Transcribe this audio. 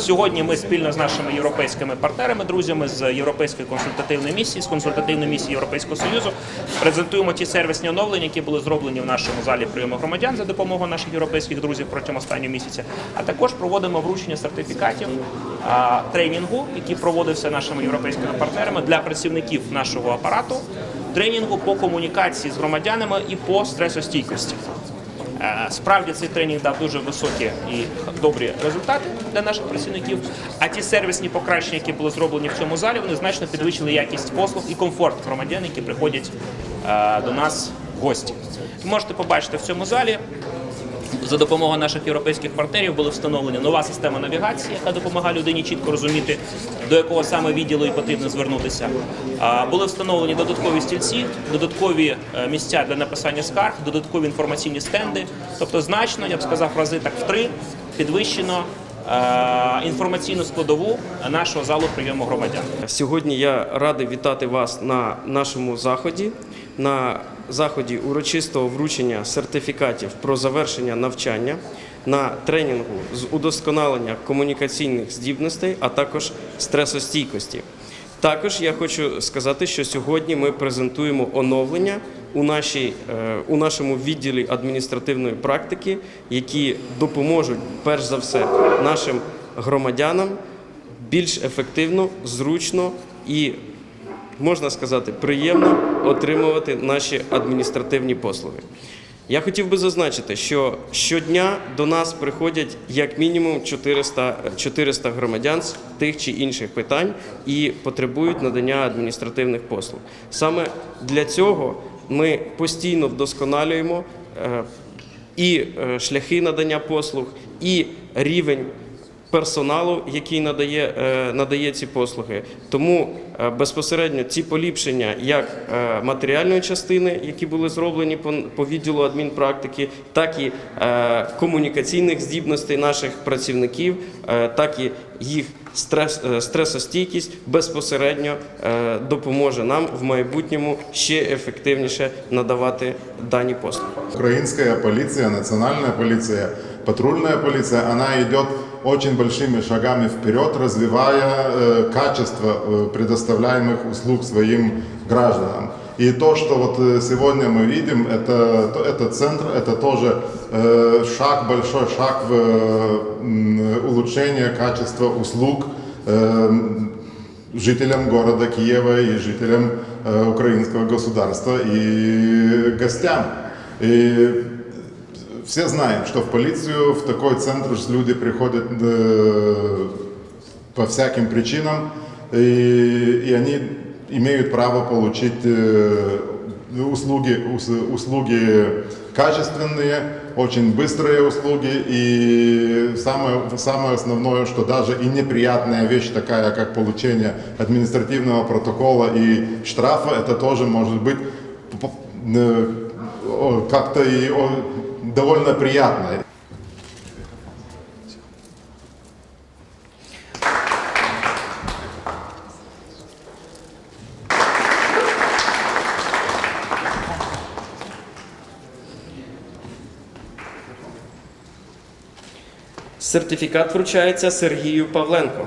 Сьогодні ми спільно з нашими європейськими партнерами, друзями з Європейської консультативної місії, з консультативної місії Європейського Союзу презентуємо ті сервісні оновлення, які були зроблені в нашому залі прийому громадян за допомогою наших європейських друзів протягом останнього місяця. А також проводимо вручення сертифікатів тренінгу, який проводився нашими європейськими партнерами для працівників нашого апарату. Тренінгу по комунікації з громадянами і по стресостійкості. Е, Справді цей тренінг дав дуже високі і добрі результати для наших працівників. А ті сервісні покращення, які були зроблені в цьому залі, вони значно підвищили якість послуг і комфорт громадян, які приходять е, до нас в гості. Можете побачити в цьому залі. За допомогою наших європейських партнерів була встановлена нова система навігації, яка допомагає людині чітко розуміти, до якого саме відділу і потрібно звернутися. Були встановлені додаткові стільці, додаткові е, місця для написання скарг, додаткові інформаційні стенди. Тобто, значно, я б сказав, рази так в три підвищено е, інформаційну складову нашого залу прийому громадян. Сьогодні я радий вітати вас на нашому заході, на заході урочистого вручення сертифікатів про завершення навчання, на тренінгу з удосконалення комунікаційних здібностей, а також стресостійкості. Також я хочу сказати, що сьогодні ми презентуємо оновлення у, нашій, е, у нашому відділі адміністративної практики, які допоможуть перш за все нашим громадянам більш ефективно, зручно і, можна сказати, приємно отримувати наші адміністративні послуги. Я хотів би зазначити, що щодня до нас приходять як мінімум 400, 400 громадян з тих чи інших питань і потребують надання адміністративних послуг. Саме для цього ми постійно вдосконалюємо е, і е, шляхи надання послуг, і рівень персоналу, який надає, е, надає ці послуги. Тому е, безпосередньо ці поліпшення як е, матеріальної частини, які були зроблені по, відділу адмінпрактики, так і комунікаційних здібностей наших працівників, так і їх стрес, стресостійкість безпосередньо допоможе нам в майбутньому ще ефективніше надавати дані послуги. Украинская полиция, национальная полиция, патрульная полиция, она идет очень большими шагами вперед, развивая э, качество э, предоставляемых услуг своим гражданам. И то, что вот э, сегодня мы видим, это, то- это центр, это тоже э, шаг, большой шаг в э, улучшение качества услуг э, жителям города Киева и жителям э, украинского государства и гостям. И все знаем, что в полицию, в такой центр люди приходят э, по всяким причинам, и, и они имеют право получить э, услуги, ус- услуги качественные, очень быстрые услуги, и самое, самое основное, что даже и неприятная вещь, такая как получение административного протокола и штрафа, это тоже может быть э, как-то и довольно приятно. Сертифікат вручається Сергію Павленко.